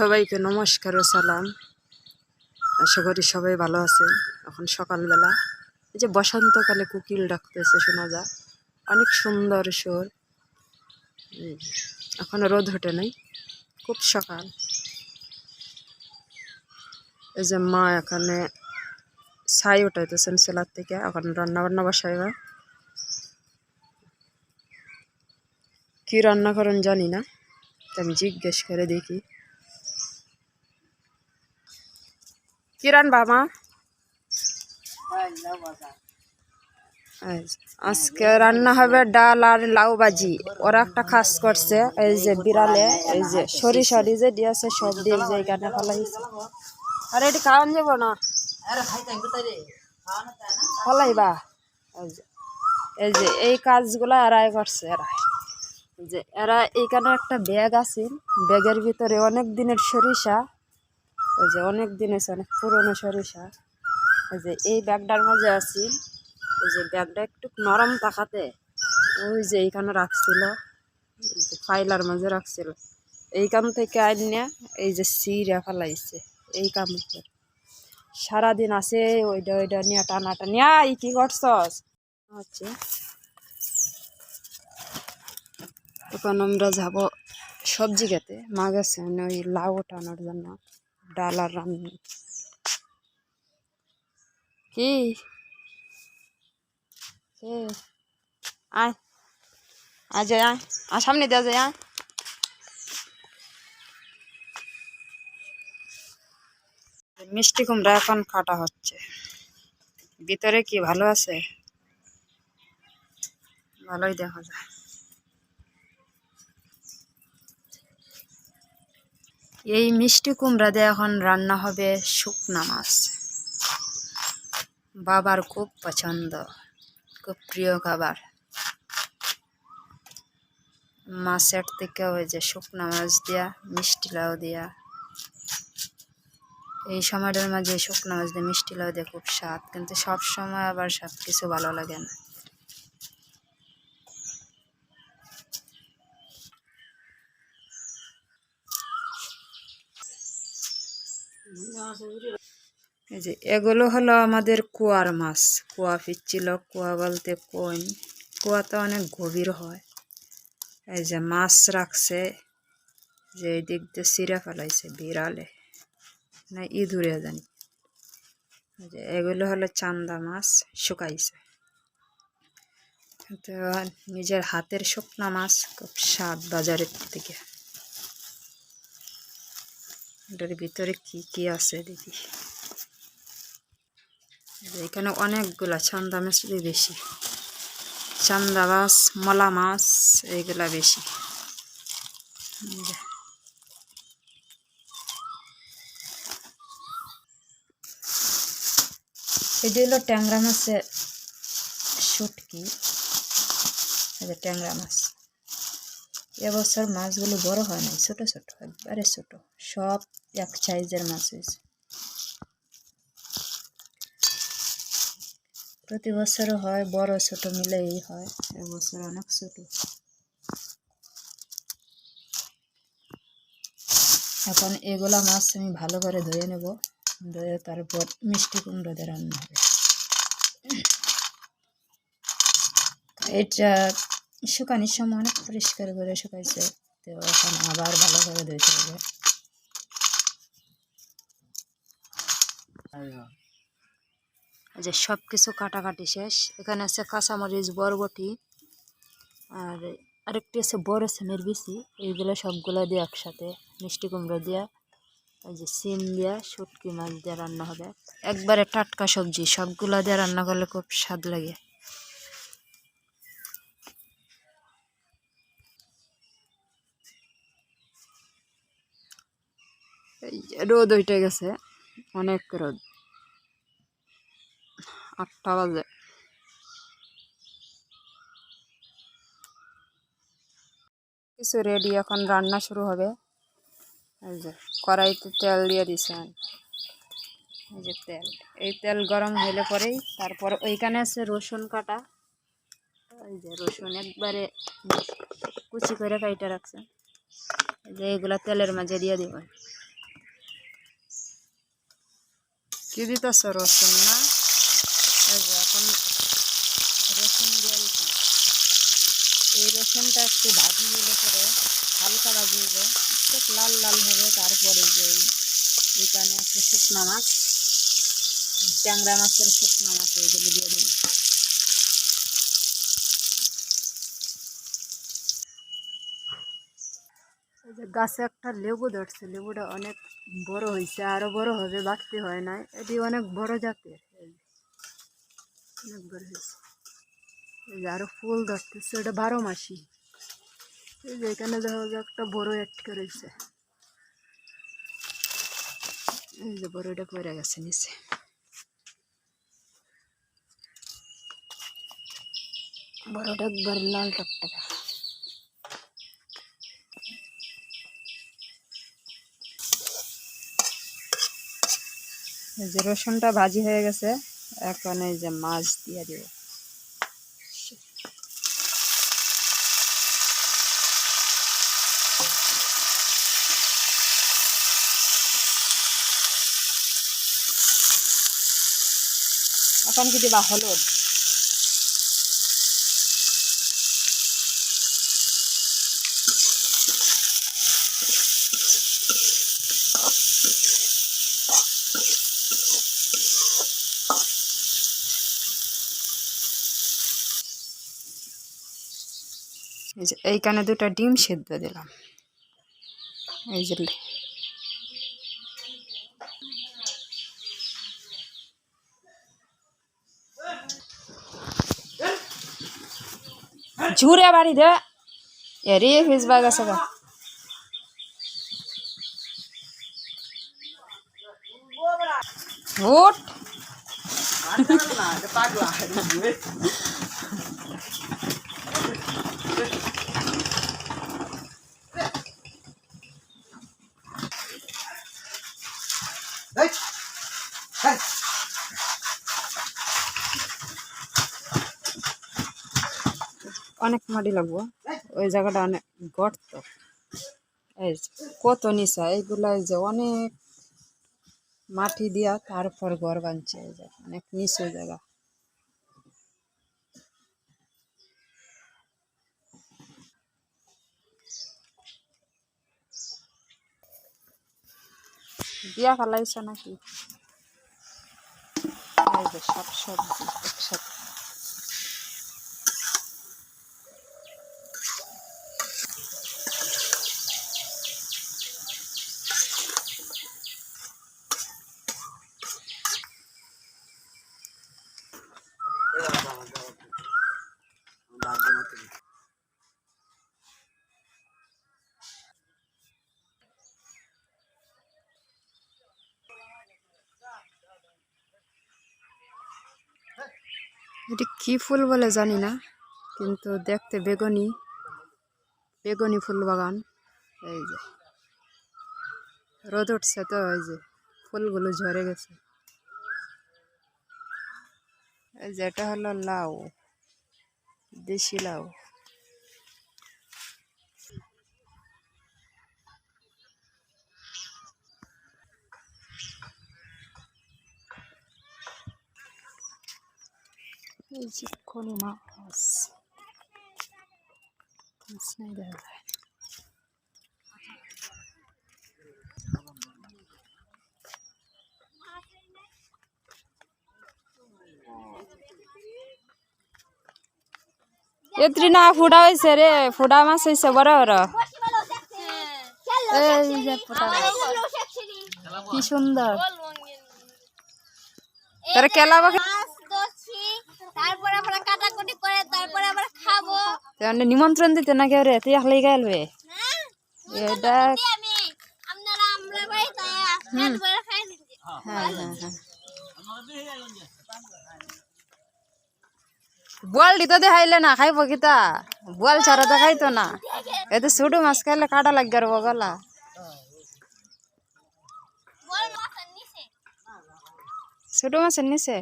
সবাইকে নমস্কার ও সালাম। আশা করি সবাই ভালো আছে এখন সকালবেলা। এই যে বসন্তকালে কুকিল ডাকতেছে, শোনা যায়। অনেক সুন্দর সুর। এখনও রোদ ওঠে নাই। খুব সকাল। এই যে মা এখানে ছাই উঠাইতেছেন সেলার থেকে। এখন রান্না বান্না বসাইবা। কি রান্না করেন জানি না। আমি জিজ্ঞেস করে দেখি। কি রান্না মা আজকে রান্না হবে ডাল আর লাউ ভাজি। ওরা একটা খাস করছে, এই যে বিড়ালে, এই যে সরিষা যে দিয়েছে, সব দিয়ে যে এখানে ফলাইছে আরে, এটি খাওয়ান যাব না? ফলাইবা। এই যে, এই কাজগুলো এরাই করছে, এরা। যে, এরা এইখানে একটা ব্যাগ আছে, ব্যাগের ভিতরে অনেক দিনের সরিষা এই যে অনেক দিন আছে অনেক পুরনো সরিষা। এই যে এই ব্যাগটার মাঝে আছি। এই যে ব্যাগটা একটু নরম তাকাতে ওই যে এইখানে রাখছিল। ফাইলার মাঝে রাখছিল। এইখান থেকে আইনিয়া এই যে সিরা ফেলাইছে, এই কাম সারাদিন আছে ওইটা ওইটা নিয়ে টানা টানিয়া এই কি করছস? হচ্ছে এখন আমরা যাব সবজি খেতে। মা গেছে, ওই লাউ টানার জন্য। ডাল আর রান্না। কি? আয়। আর সামনে দেওয়া যায় আয় মিষ্টি কুমড়া এখন কাটা হচ্ছে। ভিতরে কি ভালো আছে? ভালোই দেখা যায়। এই মিষ্টি কুমড়া দিয়ে এখন রান্না হবে শুকনা মাছ। বাবার খুব পছন্দ, খুব প্রিয় খাবার। মাছের থেকে ওই যে শুকনা মাছ দিয়া, মিষ্টি লাউ দিয়া। এই সময়টার মাঝে শুকনো মাছ দিয়ে মিষ্টি লাউ দিয়ে খুব স্বাদ, কিন্তু সব সময় আবার সব কিছু ভালো লাগে না। এই যে, এগুলো হলো আমাদের কুয়ার মাছ। কুয়া ফিরছিল, কুয়া বলতে কোন কুয়া তো অনেক গভীর হয়। এই যে মাছ রাখছে, যে এই দিক দিয়ে চিরা ফেলাইছে বিড়ালে। না, ইঁদুরে জানি। যে, এগুলো হলো চান্দা মাছ, শুকাইছে। তো, নিজের হাতের শুকনা মাছ, খুব স্বাদ বাজারের থেকে এটার ভিতরে কি কি আছে দেখি। এখানে অনেকগুলা চান্দা মাছ বেশি। চান্দা মাছ, মলা মাছ এইগুলা বেশি। এটি হলো ট্যাংরা মাছের শুটকি। ট্যাংরা মাছ। এবছর মাছগুলো বড় হয় নাই, ছোট ছোট, একবারে ছোট। সব এক সাইজের মাছ হয়েছে প্রতি বছরও হয় বড় ছোট মিলেই হয় এবছর অনেক ছোট এখন এগুলা মাছ আমি ভালো করে ধুয়ে নেব। ধুয়ে তারপর মিষ্টি কুমড়ো দিয়ে রান্না হবে। এটা শুকানির সময় অনেক পরিষ্কার করে শুকাইছে। তো এখন আবার ভালো করে ধুইতে হবে। যে সব কিছু কাটাকাটি শেষ। এখানে আছে কাঁচামরিচ, বরবটি, আর আরেকটি আছে বড় সিমের বিচি। এইগুলো সবগুলো দিয়ে একসাথে মিষ্টি কুমড়ো দিয়া, এই যে সিম দিয়া, শুটকি মাছ দিয়ে রান্না হবে। একবারে টাটকা সবজি, সবগুলো দিয়ে রান্না করলে খুব স্বাদ লাগে। রোদ উঠে গেছে, অনেক রোদ। আটটা বাজে। কিছু রেডি এখন রান্না শুরু হবে। এই যে কড়াইতে তেল দিয়ে দিছে। এই যে তেল। এই তেল গরম হইলে পরেই তারপর ওইখানে আছে রসুন কাটা। এই যে রসুন একবারে কুচি করে কাইটে রাখছে। এই যে এইগুলা তেলের মাঝে দিয়ে দেবেন কি দিতেছ রসুন না? এই রসুনটা একটু ভাজি দিলে করে হালকা ভাজি হবে একটু লাল লাল হবে। তারপরে যে এখানে আছে শুকনো মাছ, ট্যাংরা মাছের শুকনো মাছ এগুলো দিয়ে দিন এই যে গাছে একটা লেবু ধরছে, লেবুটা অনেক বড় হয়েছে, আরও বড় হবে, বাড়তে হয় নাই। এটি অনেক বড় জাতের অনেক বড় হয়েছে। এই যে আরও ফুল ধরতেছে ওটা বারো মাসি। এই যে এখানে দেখা যায় একটা বড় একটা রয়েছে এই যে বড়টা পড়ে গেছে নিচে। বড়টা একবার লাল যে রসুনটা ভাজি হয়ে গেছে, এখন এই যে মাছ দিয়ে দিব। এখন কি দিবা? হলুদ। এইখানে দুটো ডিম সেদ্ধ দিলাম। এই যে झुरे बारी दे। अरे फेस बागा सगळं অনেক মাটি লাগবো। ওই জায়গাটা অনেক গর্ত। এই কত নিচা, এইগুলা যে অনেক মাটি দিয়া তারপর ঘর বানছে অনেক নিচু জায়গা। দিয়া ফেলাইছ নাকি? সব সবজি একসাথে এটি কি ফুল বলে জানি না, কিন্তু দেখতে বেগুনি বেগুনি ফুল বাগান। এই যে, রোদ উঠছে তো, এই যে, ফুলগুলো ঝরে গেছে। এই যে, এটা হলো লাউ, দেশি লাউ। এই যে খনি মাছ মাছ নাই দেখা যায় এত্রি না ফুটা হয়েছে রে ফুটা মাছ হয়েছে বড় বড় কি সুন্দর তোর কাটাকুটি করে তারপরে আবার খাব। তাহলে নিমন্ত্রণ দিতে না কেউ রে তুই আসলেই গেলবে হ্যাঁ? এটা আপনারা আমরা ভাই তাই খাই দিচ্ছি হ্যাঁ হ্যাঁ হ্যাঁ বলটি তো দেখাইলে না খাইব কিতা? বল ছাড়া তো খাইতো না। এতে ছোট মাছ খাইলে কাটা লাগবে আর গলা ছোট মাছের নিচে?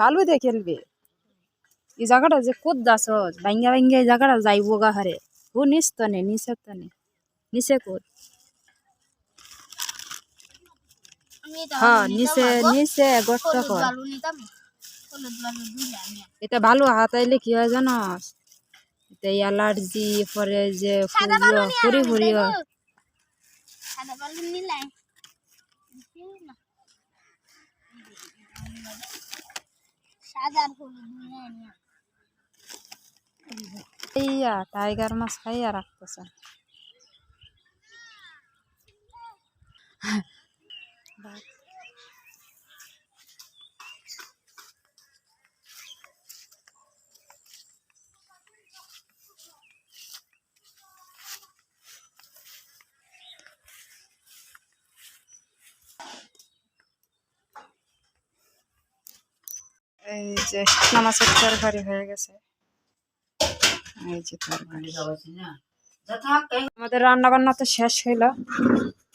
ভালো দিয়ে খেলবে এই জায়গাটা যে কোদ দাস ভাঙ্গা ভাঙ্গা এই জায়গাটা যাইব গা হারে। ও নিচ তো নে নিচে তো নে নিচে কোদ হ্যাঁ নিচে নিচে গর্ত কর এটা ভালো হাতাইলে কি হয় জানোস এটা অ্যালার্জি পরে যে নিয়ে ফুরি আনো, ফুরি দেখো। হয় সাদা বালু নিলাই সাদা আর হলুদ নিয়ে নিয়ে ইয়া টাইগার মাছ খাইয়া রাখতেছে এই যে শুকনা মাছের তরকারি হয়ে গেছে। এই যে তরকারি আমাদের রান্না বান্না তো শেষ হইল।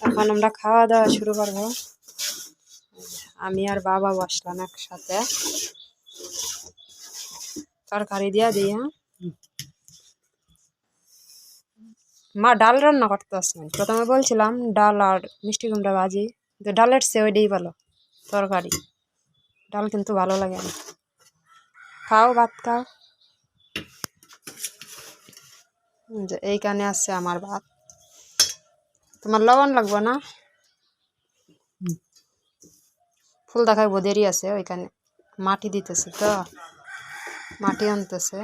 এখন আমরা খাওয়া দাওয়া শুরু করব। আমি আর বাবা বসলাম একসাথে। তরকারি দিয়া দিই হ্যাঁ। মা ডাল রান্না করতে আসলেন প্রথমে বলছিলাম ডাল আর মিষ্টি কুমড়া ভাজি। তো ডালের সে ওইটাই ভালো, তরকারি। ডাল কিন্তু ভালো লাগে না। খাও, ভাত খাও। যে এইখানে আছে আমার ভাত। তোমার লবণ লাগবে না? ফুল দেখায় দেরি আছে ওইখানে। মাটি দিতেছে তো। মাটি আনতেছে।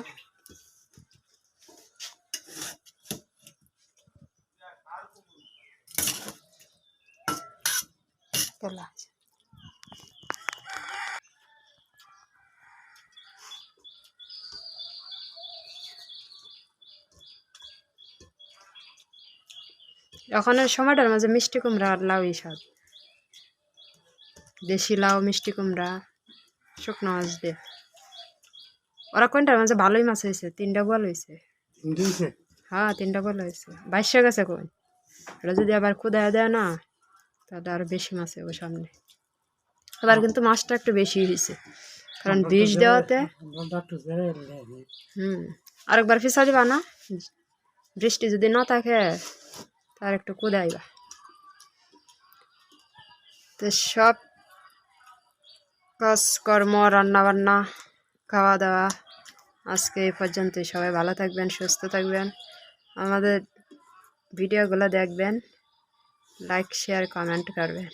কেলা এখনের সময়টার মাঝে মিষ্টি কুমড়া আর লাউ স্বাদ দেশি লাউ মিষ্টি কুমড়া শুকনো মাছ দিয়ে। ওরা কোনটার মাঝে ভালোই মাছ হয়েছে তিনটা বল হয়েছে হ্যাঁ তিনটা বল হয়েছে বাইশে গেছে কোন ওটা যদি আবার কুদায় দেয় না তাহলে আরও বেশি মাছ হবে সামনে। আবার কিন্তু মাছটা একটু বেশি হয়েছে কারণ বিষ দেওয়াতে হুম। আরেকবার ফিসা দিবা না? বৃষ্টি যদি না থাকে তার একটু কুদাইবা তো সব কাজকর্ম রান্না বান্না খাওয়া দাওয়া আজকে এই পর্যন্ত সবাই ভালো থাকবেন, সুস্থ থাকবেন। আমাদের ভিডিওগুলো দেখবেন লাইক শেয়ার কমেন্ট করবেন।